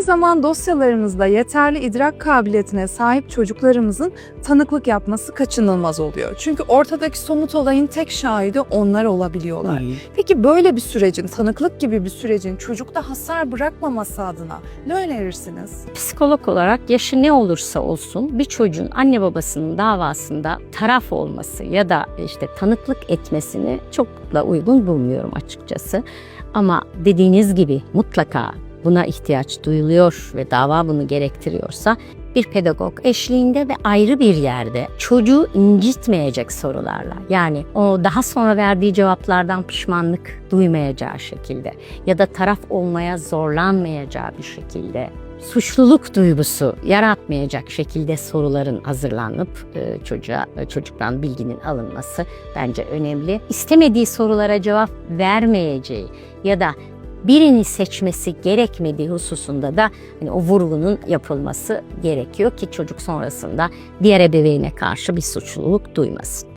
zaman dosyalarımızda yeterli idrak kabiliyetine sahip çocuklarımızın tanıklık yapması kaçınılmaz oluyor. Çünkü ortadaki somut olayın tek şahidi onlar olabiliyorlar. Peki böyle bir sürecin, tanıklık gibi bir sürecin çocukta hasar bırakmaması adına ne önerirsiniz? Psikolog olarak yaşı ne olursa olsun bir çocuğun anne babasının davasında taraf olması ya da işte tanıklık etmesini çok da uygun bulmuyorum açıkçası. Ama dediğiniz gibi mutlaka buna ihtiyaç duyuluyor ve dava bunu gerektiriyorsa bir pedagog eşliğinde ve ayrı bir yerde çocuğu incitmeyecek sorularla yani o daha sonra verdiği cevaplardan pişmanlık duymayacağı şekilde ya da taraf olmaya zorlanmayacağı bir şekilde suçluluk duygusu yaratmayacak şekilde soruların hazırlanıp e, çocuğa e, çocuktan bilginin alınması bence önemli. İstemediği sorulara cevap vermeyeceği ya da birini seçmesi gerekmediği hususunda da hani o vurgunun yapılması gerekiyor ki çocuk sonrasında diğer ebeveyne karşı bir suçluluk duymasın.